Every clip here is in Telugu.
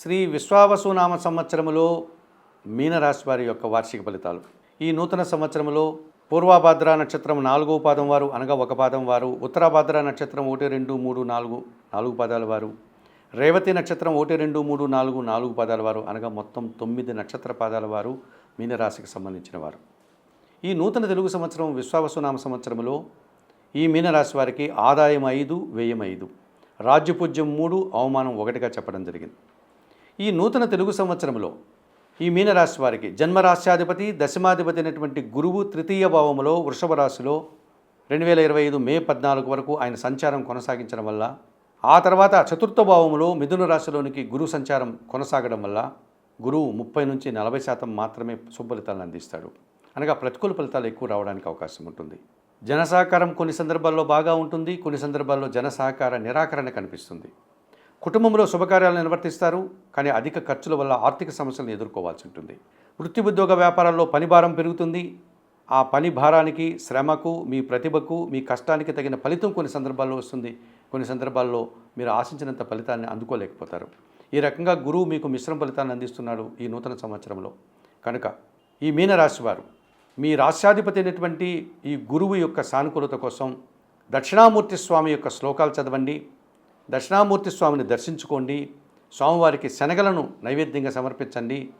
శ్రీ విశ్వావసునామ సంవత్సరములో మీనరాశి వారి యొక్క వార్షిక ఫలితాలు. ఈ నూతన సంవత్సరంలో పూర్వభాద్ర నక్షత్రం నాలుగో పాదం వారు అనగా ఒక పాదం వారు ఉత్తరాభాద్ర నక్షత్రం ఒకటి రెండు మూడు నాలుగు నాలుగు పాదాల వారు రేవతి నక్షత్రం ఒకటి రెండు మూడు నాలుగు నాలుగు పాదాల వారు అనగా మొత్తం తొమ్మిది నక్షత్ర పాదాల వారు మీనరాశికి సంబంధించిన వారు. ఈ నూతన తెలుగు సంవత్సరం విశ్వావసునామ సంవత్సరంలో ఈ మీనరాశి వారికి ఆదాయం ఐదు వ్యయం ఐదు. రాజ్యపూజ్యం మూడు అవమానం ఒకటిగా చెప్పడం జరిగింది. ఈ నూతన తెలుగు సంవత్సరంలో ఈ మీనరాశి వారికి జన్మరాశ్యాధిపతి దశమాధిపతి అయినటువంటి గురువు తృతీయ భావములో వృషభ రాశిలో రెండు వేల ఇరవై ఐదు మే పద్నాలుగు వరకు ఆయన సంచారం కొనసాగించడం వల్ల ఆ తర్వాత చతుర్థ భావములో మిథున రాశిలోనికి గురు సంచారం కొనసాగడం వల్ల గురువు ముప్పై నుంచి నలభై శాతం మాత్రమే సుఫలితాలను అందిస్తాడు. అనగా ప్రతికూల ఫలితాలు ఎక్కువ రావడానికి అవకాశం ఉంటుంది. జన సహకారం కొన్ని సందర్భాల్లో బాగా ఉంటుంది కొన్ని సందర్భాల్లో జన సహకార నిరాకరణ కనిపిస్తుంది. కుటుంబంలో శుభకార్యాలను నిర్వర్తిస్తారు కానీ అధిక ఖర్చుల వల్ల ఆర్థిక సమస్యలను ఎదుర్కోవాల్సి ఉంటుంది. వృత్తి ఉద్యోగ వ్యాపారాల్లో పని భారం పెరుగుతుంది. ఆ పని భారానికి శ్రమకు మీ ప్రతిభకు మీ కష్టానికి తగిన ఫలితం కొన్ని సందర్భాల్లో వస్తుంది. కొన్ని సందర్భాల్లో మీరు ఆశించినంత ఫలితాన్ని అందుకోలేకపోతారు. ఈ రకంగా గురువు మీకు మిశ్రమ ఫలితాన్ని అందిస్తున్నాడు ఈ నూతన సంవత్సరంలో. కనుక ఈ మీనరాశి వారు మీ రాష్ట్రాధిపతి అయినటువంటి ఈ గురువు యొక్క సానుకూలత కోసం దక్షిణామూర్తి స్వామి యొక్క శ్లోకాలు చదవండి. దక్షిణామూర్తి స్వామిని దర్శించుకోండి. స్వామివారికి శనగలను నైవేద్యంగా సమర్పించండి.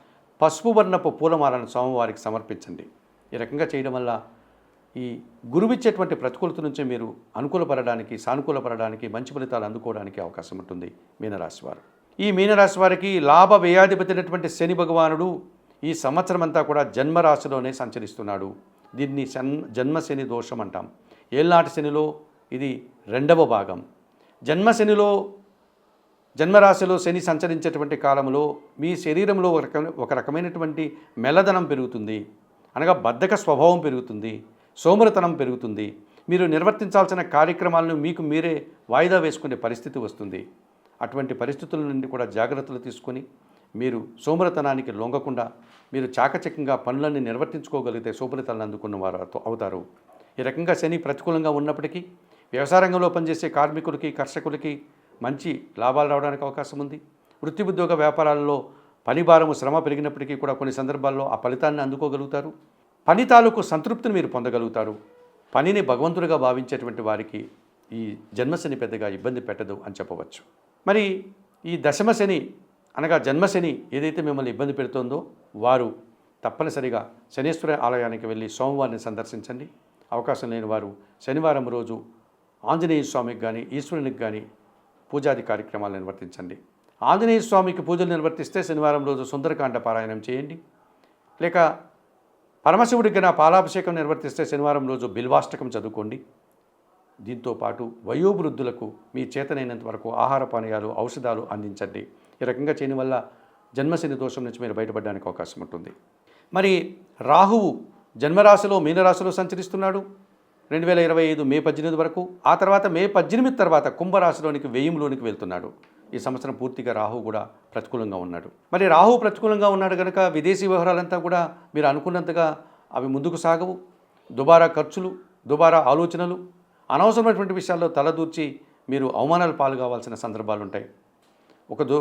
పసుపు వర్ణపు పూలమాలను స్వామివారికి సమర్పించండి. ఈ రకంగా చేయడం వల్ల ఈ గురువిచ్చేటువంటి ప్రతికూలత నుంచి మీరు అనుకూలపడడానికి సానుకూలపడడానికి మంచి ఫలితాలు అందుకోవడానికి అవకాశం ఉంటుంది మీనరాశి వారు. ఈ మీనరాశి వారికి లాభ వ్యయాధిపతినటువంటి శని భగవానుడు ఈ సంవత్సరం అంతా కూడా జన్మరాశిలోనే సంచరిస్తున్నాడు. దీన్ని జన్మ శని దోషం అంటాం. ఏళ్ళనాటి శనిలో ఇది రెండవ భాగం. జన్మశనిలో జన్మరాశిలో శని సంచరించేటువంటి కాలంలో మీ శరీరంలో ఒక ఒక రకమైనటువంటి మెల్లదనం పెరుగుతుంది. అనగా బద్ధక స్వభావం పెరుగుతుంది. సోమరతనం పెరుగుతుంది. మీరు నిర్వర్తించాల్సిన కార్యక్రమాలను మీకు మీరే వాయిదా వేసుకునే పరిస్థితి వస్తుంది. అటువంటి పరిస్థితుల నుండి కూడా జాగ్రత్తలు తీసుకొని మీరు సోమరతనానికి లొంగకుండా మీరు చాకచక్యంగా పనులన్నీ నిర్వర్తించుకోగలిగితే శుభ్రతలను అందుకున్న వారు అవుతారు. ఈ రకంగా శని ప్రతికూలంగా ఉన్నప్పటికీ వ్యవసాయ రంగంలో పనిచేసే కార్మికులకి కర్షకులకి మంచి లాభాలు రావడానికి అవకాశం ఉంది. వృత్తి ఉద్యోగ వ్యాపారాల్లో పని భారము శ్రమ పెరిగినప్పటికీ కూడా కొన్ని సందర్భాల్లో ఆ ఫలితాన్ని అందుకోగలుగుతారు. పని తాలూకు సంతృప్తిని మీరు పొందగలుగుతారు. పనిని భగవంతుడిగా భావించేటువంటి వారికి ఈ జన్మశని పెద్దగా ఇబ్బంది పెట్టదు అని చెప్పవచ్చు. మరి ఈ దశమశని అనగా జన్మశని ఏదైతే మిమ్మల్ని ఇబ్బంది పెడుతుందో వారు తప్పనిసరిగా శనీశ్వర ఆలయానికి వెళ్ళి సోమవారిని సందర్శించండి. అవకాశం లేని వారు శనివారం రోజు ఆంజనేయ స్వామికి కానీ ఈశ్వరునికి కానీ పూజాది కార్యక్రమాలు నిర్వర్తించండి. ఆంజనేయ స్వామికి పూజలు నిర్వర్తిస్తే శనివారం రోజు సుందరకాండ పారాయణం చేయండి. లేక పరమశివుడికి నా పాలాభిషేకం నిర్వర్తిస్తే శనివారం రోజు బిల్వాష్టకం చదువుకోండి. దీంతో పాటు వయోవృద్ధులకు మీ చేతనైనంత వరకు ఆహార పానీయాలు ఔషధాలు అందించండి. ఈ రకంగా చేయని వల్ల జన్మశని దోషం నుంచి మీరు బయటపడడానికి అవకాశం ఉంటుంది. మరి రాహువు జన్మరాశిలో మీనరాశిలో సంచరిస్తున్నాడు. రెండు వేల ఇరవై ఐదు మే పద్దెనిమిది వరకు ఆ తర్వాత మే పద్దెనిమిది తర్వాత కుంభరాశిలోనికి వ్యయంలోనికి వెళ్తున్నాడు. ఈ సంవత్సరం పూర్తిగా రాహు కూడా ప్రతికూలంగా ఉన్నాడు. మరి రాహు ప్రతికూలంగా ఉన్నాడు కనుక విదేశీ వ్యవహారాలంతా కూడా మీరు అనుకున్నంతగా అవి ముందుకు సాగవు. దుబారా ఖర్చులు దుబారా ఆలోచనలు అనవసరమైనటువంటి విషయాల్లో తలదూర్చి మీరు అవమానాలు పాలు కావాల్సిన సందర్భాలు ఉంటాయి. ఒక దో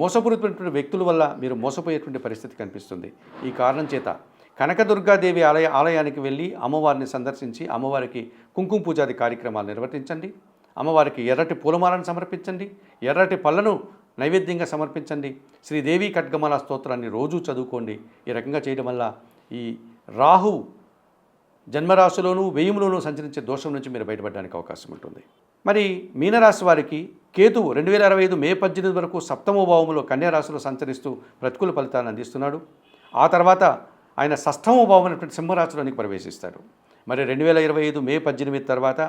మోసపూరితమైనటువంటి వ్యక్తుల వల్ల మీరు మోసపోయేటువంటి పరిస్థితి కనిపిస్తుంది. ఈ కారణం చేత కనకదుర్గాదేవి ఆలయ ఆలయానికి వెళ్ళి అమ్మవారిని సందర్శించి అమ్మవారికి కుంకుమ పూజాది కార్యక్రమాలు నిర్వర్తించండి. అమ్మవారికి ఎర్రటి పూలమాలను సమర్పించండి. ఎర్రటి పళ్ళను నైవేద్యంగా సమర్పించండి. శ్రీదేవి ఖడ్గమాల స్తోత్రాన్ని రోజూ చదువుకోండి. ఈ రకంగా చేయడం వల్ల ఈ రాహు జన్మరాశిలోనూ వ్యయంలోనూ సంచరించే దోషం నుంచి మీరు బయటపడడానికి అవకాశం ఉంటుంది. మరి మీనరాశి వారికి కేతువు రెండు వేల అరవై ఐదు మే పద్దెనిమిది వరకు సప్తమో భావములో కన్యారాశిలో సంచరిస్తూ ప్రతికూల ఫలితాలను అందిస్తున్నాడు. ఆ తర్వాత ఆయన షష్ఠమో అనేటువంటి సింహరాశిలోనికి ప్రవేశిస్తాడు. మరి రెండు వేల ఇరవై ఐదు మే పద్దెనిమిది తర్వాత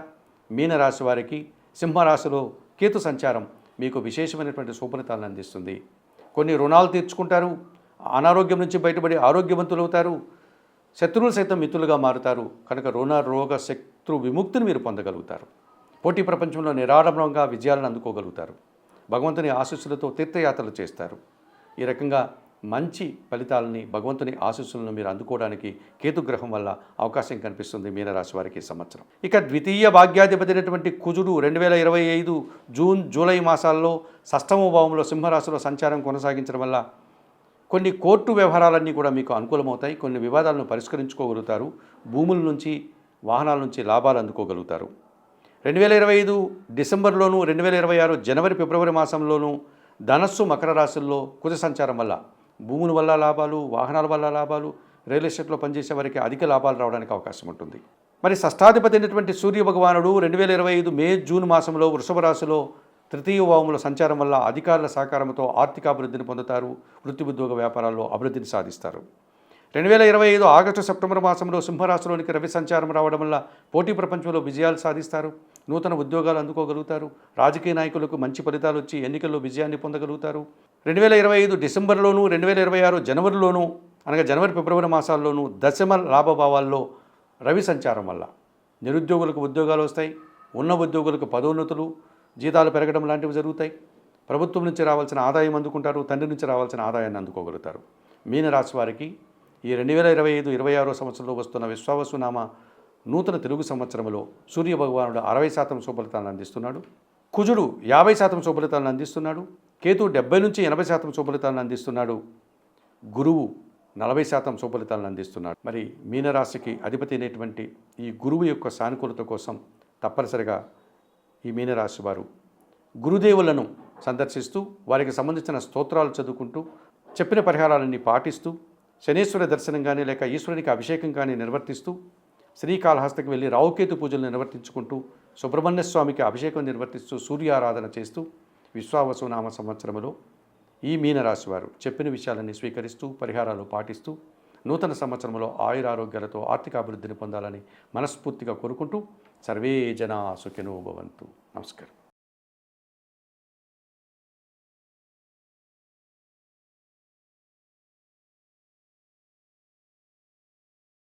మీనరాశి వారికి సింహరాశిలో కేతు సంచారం మీకు విశేషమైనటువంటి సుఫలితాలను అందిస్తుంది. కొన్ని రుణాలు తీర్చుకుంటారు అనారోగ్యం నుంచి బయటపడి ఆరోగ్యవంతులు అవుతారు శత్రువులు సైతం మిత్రులుగా మారుతారు. కనుక రుణ రోగ శత్రు విముక్తిని మీరు పొందగలుగుతారు. పోటీ ప్రపంచంలో నిరాడంబరంగా విజయాలను అందుకోగలుగుతారు. భగవంతుని ఆశీస్సులతో తీర్థయాత్రలు చేస్తారు. ఈ రకంగా మంచి ఫలితాలని భగవంతుని ఆశీస్సులను మీరు అందుకోవడానికి కేతుగ్రహం వల్ల అవకాశం కనిపిస్తుంది మీనరాశి వారికి సంవత్సరం. ఇక ద్వితీయ భాగ్యాధిపతి అయినటువంటి కుజుడు రెండు వేల ఇరవై ఐదు జూన్ జూలై మాసాల్లో సష్టమ భావంలో సింహరాశిలో సంచారం కొనసాగించడం వల్ల కొన్ని కోర్టు వ్యవహారాలన్నీ కూడా మీకు అనుకూలమవుతాయి. కొన్ని వివాదాలను పరిష్కరించుకోగలుగుతారు. భూముల నుంచి వాహనాల నుంచి లాభాలు అందుకోగలుగుతారు. రెండు వేల ఇరవై ఐదు డిసెంబర్లోను రెండు వేల ఇరవై ఆరు జనవరి ఫిబ్రవరి మాసంలోనూ ధనస్సు మకర రాశుల్లో కుజ సంచారం వల్ల భూముల వల్ల లాభాలు వాహనాల వల్ల లాభాలు రియల్ ఎస్టేట్లో పనిచేసే వారికి అధిక లాభాలు రావడానికి అవకాశం ఉంటుంది. మరి షష్టాధిపతి అయినటువంటి సూర్య భగవానుడు రెండు వేల ఇరవై ఐదు మే జూన్ మాసంలో వృషభ రాశిలో తృతీయ వాముల సంచారం వల్ల అధికారుల సహకారంతో ఆర్థిక అభివృద్ధిని పొందుతారు. వృత్తి ఉద్యోగ వ్యాపారాల్లో అభివృద్ధిని సాధిస్తారు. రెండు వేల ఇరవై ఐదు ఆగస్టు సెప్టెంబర్ మాసంలో సింహరాశిలోనికి రవి సంచారం రావడం వల్ల పోటీ ప్రపంచంలో విజయాలు సాధిస్తారు. నూతన ఉద్యోగాలు అందుకోగలుగుతారు. రాజకీయ నాయకులకు మంచి ఫలితాలు వచ్చి ఎన్నికల్లో విజయాన్ని పొందగలుగుతారు. రెండు వేల ఇరవై ఐదు డిసెంబర్లోను రెండు వేల ఇరవై ఆరు జనవరిలోను అనగా జనవరి ఫిబ్రవరి మాసాల్లోనూ దశమ లాభభావాల్లో రవి సంచారం వల్ల నిరుద్యోగులకు ఉద్యోగాలు వస్తాయి ఉన్న ఉద్యోగులకు పదోన్నతులు జీతాలు పెరగడం లాంటివి జరుగుతాయి. ప్రభుత్వం నుంచి రావాల్సిన ఆదాయం అందుకుంటారు తండ్రి నుంచి రావాల్సిన ఆదాయాన్ని అందుకోగలుగుతారు. మీనరాశి వారికి ఈ రెండు వేల ఇరవై ఐదు ఇరవై ఆరో సంవత్సరంలో వస్తున్న విశ్వావసునామ నూతన తెలుగు సంవత్సరంలో సూర్య భగవానుడు అరవై శాతం శుభలితాలను అందిస్తున్నాడు. కుజుడు యాభై శాతం శుభలితాలను అందిస్తున్నాడు. కేతు డెబ్బై నుంచి ఎనభై శాతం శుభలితాలను అందిస్తున్నాడు. గురువు నలభై శాతం శుభలితాలను అందిస్తున్నాడు. మరి మీనరాశికి అధిపతి అయినటువంటి ఈ గురువు యొక్క సానుకూలత కోసం తప్పనిసరిగా ఈ మీనరాశి వారు గురుదేవులను సందర్శిస్తూ వారికి సంబంధించిన స్తోత్రాలు చదువుకుంటూ చెప్పిన పరిహారాలన్నీ పాటిస్తూ శనీశ్వర దర్శనం కానీ లేక ఈశ్వరునికి అభిషేకం కానీ నిర్వర్తిస్తూ శ్రీకాళహస్తికి వెళ్ళి రావుకేతు పూజలు నిర్వర్తించుకుంటూ సుబ్రహ్మణ్య స్వామికి అభిషేకం నిర్వర్తిస్తూ సూర్యారాధన చేస్తూ విశ్వావసునామ సంవత్సరములో ఈ మీనరాశివారు చెప్పిన విషయాలన్నీ స్వీకరిస్తూ పరిహారాలు పాటిస్తూ నూతన సంవత్సరంలో ఆయురారోగ్యాలతో ఆర్థిక అభివృద్ధిని పొందాలని మనస్ఫూర్తిగా కోరుకుంటూ సర్వే జనా సుఖినో భవంతు. నమస్కారం.